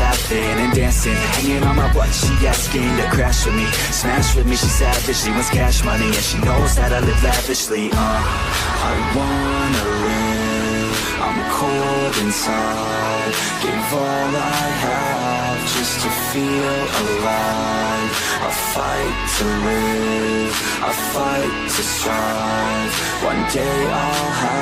laughing and dancing. Hanging on my butt, she asking to crash with me. Smash with me, she savage, she wants cash money. And she knows that I live lavishly, uh. I wanna live, I'm cold inside. Give all I have just to feel alive. I fight to live, I fight to strive. One day I'll have.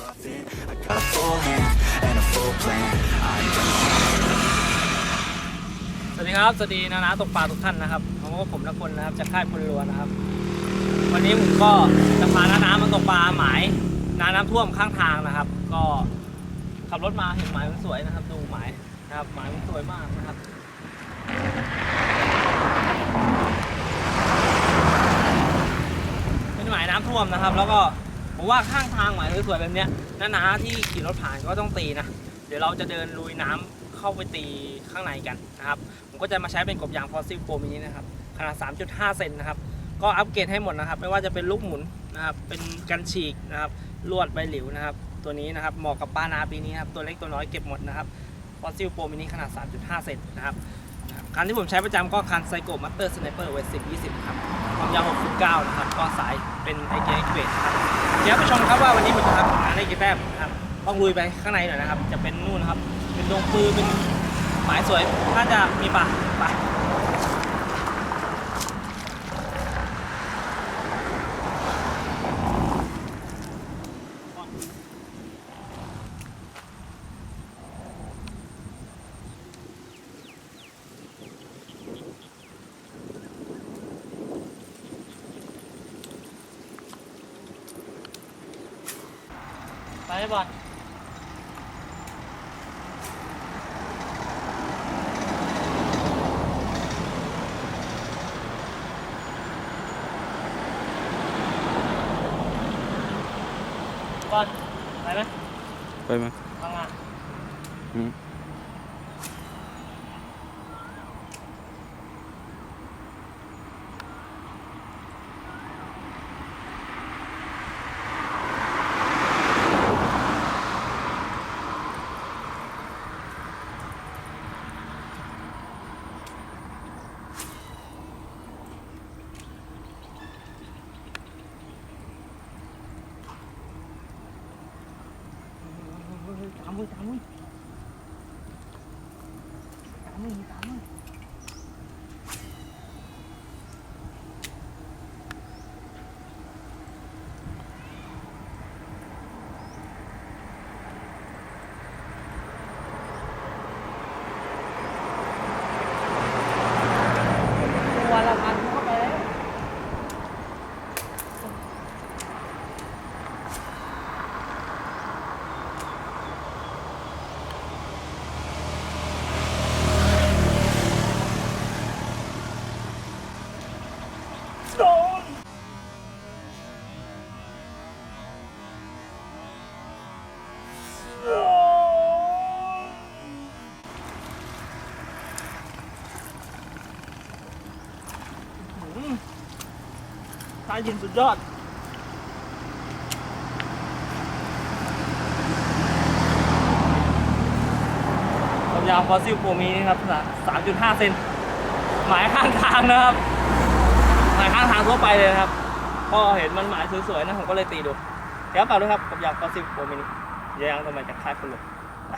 สวัสดีครับ สวัสดีนานาตกปลาทุกท่านนะครับเพราะว่าผมนักคนนะครับจากค่ายพลรัวนะครับ วันนี้ผมก็จะพาน้านามาตกปลาหมายน้าน้ำท่วมข้างทางนะครับ ก็ขับรถมาเห็นหมายมันสวยนะครับ ดูหมายนะครับหมายมันสวยมากนะครับเป็นหมายน้ำท่วมนะครับ แล้วก็ ผมว่าข้างทางหมายสวยๆแบบเนี้ยนาๆที่ขี่รถผ่านก็ต้องตีนะ เดี๋ยวเราจะเดินลุยน้ำเข้าไปตีข้างในกันนะครับ ผมก็จะมาใช้เป็นกบยางฟอสซิลโฟมนี้นะครับ ขนาด 3.5 เซนนะครับ ก็อัปเกรดให้หมดนะครับ ไม่ว่าจะเป็นลูกหมุนนะครับ เป็นกันฉีกนะครับ ลวดใบหลิวนะครับ ตัวนี้นะครับ เหมาะกับป้านาปีนี้ครับ ตัวเล็กตัวน้อยเก็บหมดนะครับ ฟอสซิลโฟมนี้ขนาด 3.5 เซนนะครับ คันที่ผมใช้ประจำก็คันไซโกมัตเตอร์สไนเปอร์เวสิบยี่สิบครับความยาว 69 นะครับ ก็สายเป็นไอเกเวทครับเดี๋ยวไปชมครับว่าวันนี้ผมจะทำผลงานได้กี่แต้มนะครับต้องลุยไปข้างในหน่อยนะครับ จะเป็นนู่นนะครับ เป็นดงปืนเป็นหมายสวย น่าจะมีป่าไป ไปเลยบอลบอลไปไหมไปไหมพังงาอืม ตามมือตามมือตามมือตามมือตัวละพันเข้าไปแล้ว อืม สายยินสุดยอด ความยาวฟอสซิลโปรมีนี่ครับ 3.5 เซน หมายข้างทางนะครับ หมายข้างทางทั่วไปเลยนะครับ พอเห็นมันหมายสวยๆนะผมก็เลยตีดู เดี๋ยวเปล่าด้วยครับความยาวฟอสซิลโปรมีนี่ยวยังทำไมจากค่ายคุณเลยไป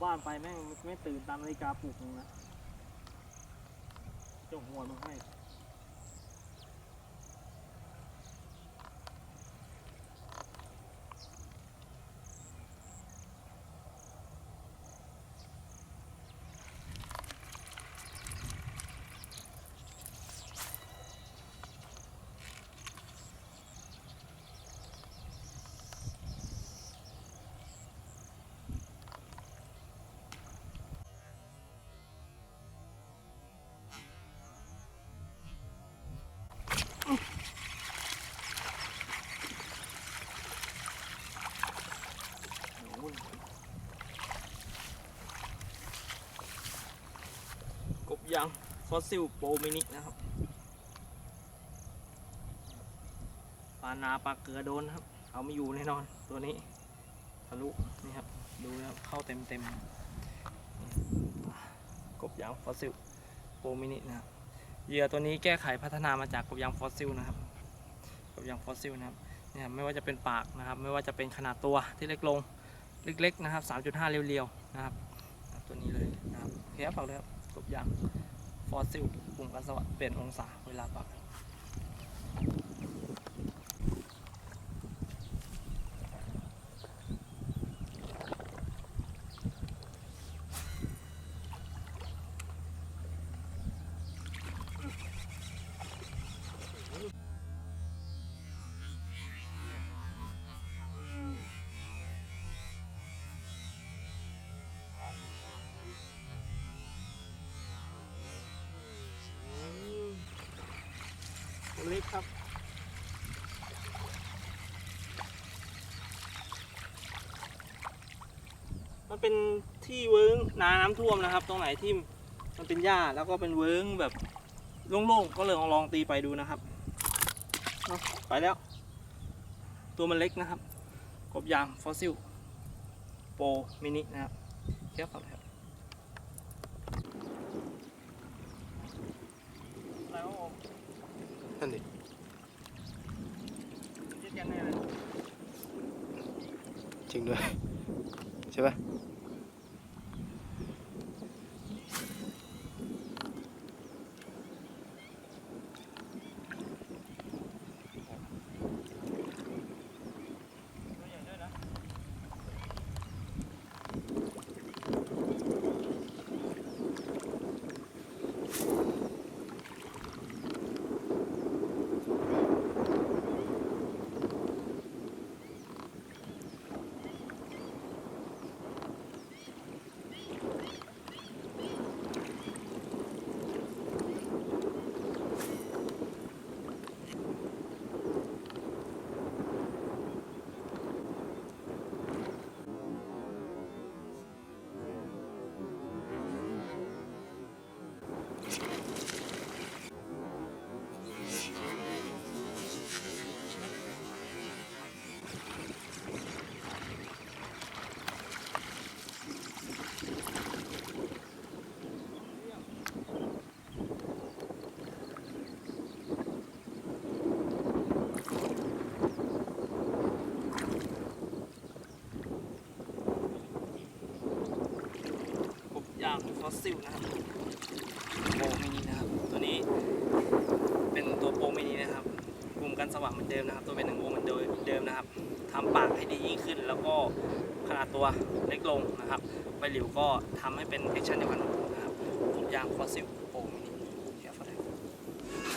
บ้านไปแม่งไม่ตื่นตามนาฬิกาปลุกมึงนะจงหัวมึงให้ กบ ยางฟอสซิลโปรมินินะครับปลานาปลาเกลือโดนครับ เอาไม่อยู่แน่นอนตัวนี้ทะลุนี่ครับ ดูนะครับเข้าเต็มเต็มๆกบยางฟอสซิลโปรมินินะครับเหยื่อตัวนี้แก้ไขพัฒนามาจากกบยางฟอสซิลนะครับกบยางฟอสซิลนะครับเนี่ยครับไม่ว่าจะเป็นปากนะครับ ไม่ว่าจะเป็นขนาดตัวที่เล็กลงเล็กๆนะครับ 3.5 เรียวๆนะครับ ตัวนี้เลยนะครับโอเคบฝากเลยครับ กบยาง ฟอสซิลกลุ่มกันสวัสดเปลี่ยนองศาเวลาปัก ล็กครับ มันเป็นที่เวิ้งนาน้ำท่วมนะครับ ตรงไหนที่มันเป็นหญ้าแล้วก็เป็นเวิ้งแบบโล่งๆก็เลยลองลองตีไปดูนะครับไปแล้ว ตัวมันเล็กนะครับ กบยางฟอสซิล โปมินินะครับเทียบกับครับอะไรวะผม นั่นดิ ยึดยังไงเลย จ ริงด้วย ใช่ปะ ยางฟอสซิลนะครับโปรมินินะครับตัวนี้เป็นตัวโปรมินินะครับกลุ่มกันสว่างเหมือนเดิมนะครับ ตัวเป็นหนึ่งโงเหมือนเดิมนะครับทำปากให้ดียิ่งขึ้น แล้วก็ขนาดตัวเล็กลงนะครับใบหลิวก็ทำให้เป็นแอคชั่นเดียวกันนะครับกบยางฟอสซิล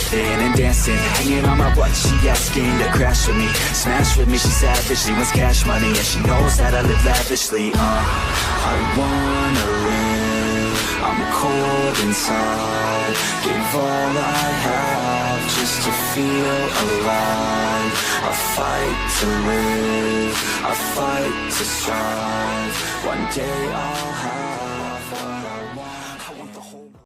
laughing and dancing Hanging on my butt, she asking to crash with me Smash with me, she savage, she wants cash money And she knows that I live lavishly, uh I wanna live, I'm cold inside Give all I have just to feel alive. I fight to live, I fight to strive. One day I'll have.